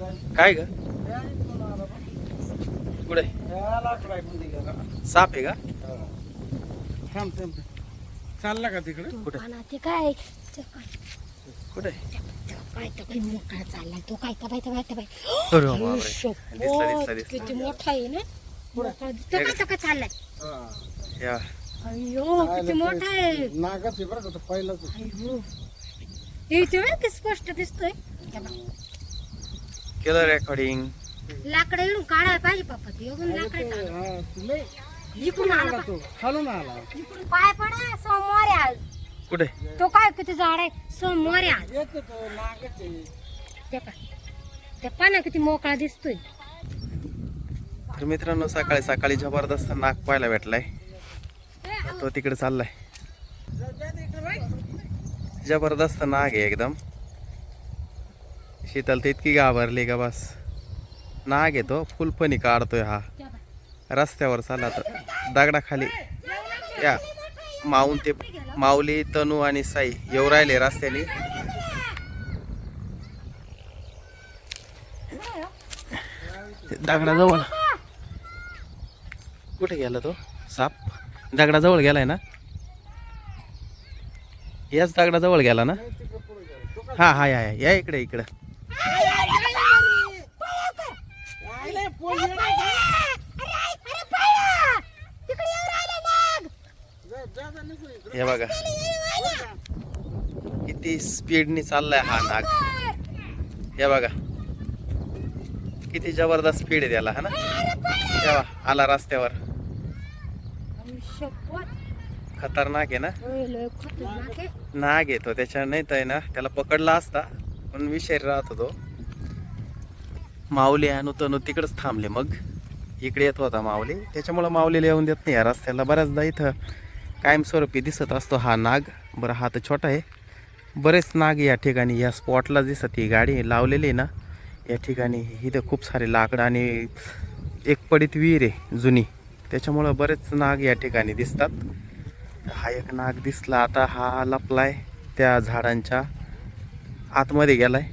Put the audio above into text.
काय ग? कुठे? साप आहे का? थांब थांब. चालला का तिकडे? कुठे? ते काय ते काय? कुठे? काय तर काही मोकळा चाललाय. तो काय तर अरे बापरे. दिसला, दिसला. किती मोठा आहे ना? दिसतो काय तर काय चाललाय. या. अयो किती मोठा आहे. नागच आहे बरं का तो पहिलाच इथे बरं का स्पष्ट दिसतोय. केलं रेकॉर्डिंग लाकडं इकडून काढायला पाहिजे पप्पा ते इकडून लाकडं काढ. हा, इकडून आला तो खालून आला. इकडून पाय पडा सोमवार आहे. आज कुठे? तो काय किती झाड आहे? सोमवार आहे आज. येतो तो नागच आहे ते पाय ते पाना किती मोकळा दिसतोय. तर मित्रांनो सकाळी सकाळी जबरदस्त नाक पाहायला भेटलाय. तो तिकडे चाललाय. जबरदस्त नाग आहे एकदम. शीतल तर इतकी घाबरली का बस. नाग आहे तो फुलपणी काढतोय हा. रस्त्यावर चाला तर. दगडाखाली या. माऊन ते माऊली तनू आणि साई येऊ राहिले रस्त्याने. दगडाजवळ. कुठे गेला तो? साप. दगडाजवळ गेलाय ना? याच दगडाजवळ गेला ना? हा हा या. या इकडे इकडे. हे बघा. किती स्पीडनी चाललाय हा नाग. हे बघा. किती जबरदस्त स्पीड आहे त्याला हा ना? तेव्हा आला रस्त्यावर. खतरनाक आहे ना? नाग येतो त्याच्या नाही तर आहे ना त्याला पकडला असता पण विषय राहत होतो माऊली आणि तनू तिकडंच थांबले मग. इकडे येत होता माऊली. त्याच्यामुळं माऊलीला येऊन देत नाही या रस्त्याला. बऱ्याचदा इथं कायमस्वरूपी दिसत असतो हा नाग. बरं हा तर छोटा आहे. बरेच नाग या ठिकाणी या स्पॉटला दिसत. ही गाडी लावलेली आहे ना या ठिकाणी. इथं खूप सारे लाकडं आणि एक पडीत विहीर आहे जुनी. त्याच्यामुळं बरेच नाग या ठिकाणी दिसतात. हा एक नाग दिसला. आता हा लपलाय त्या झाडांच्या आतमध्ये गेलाय.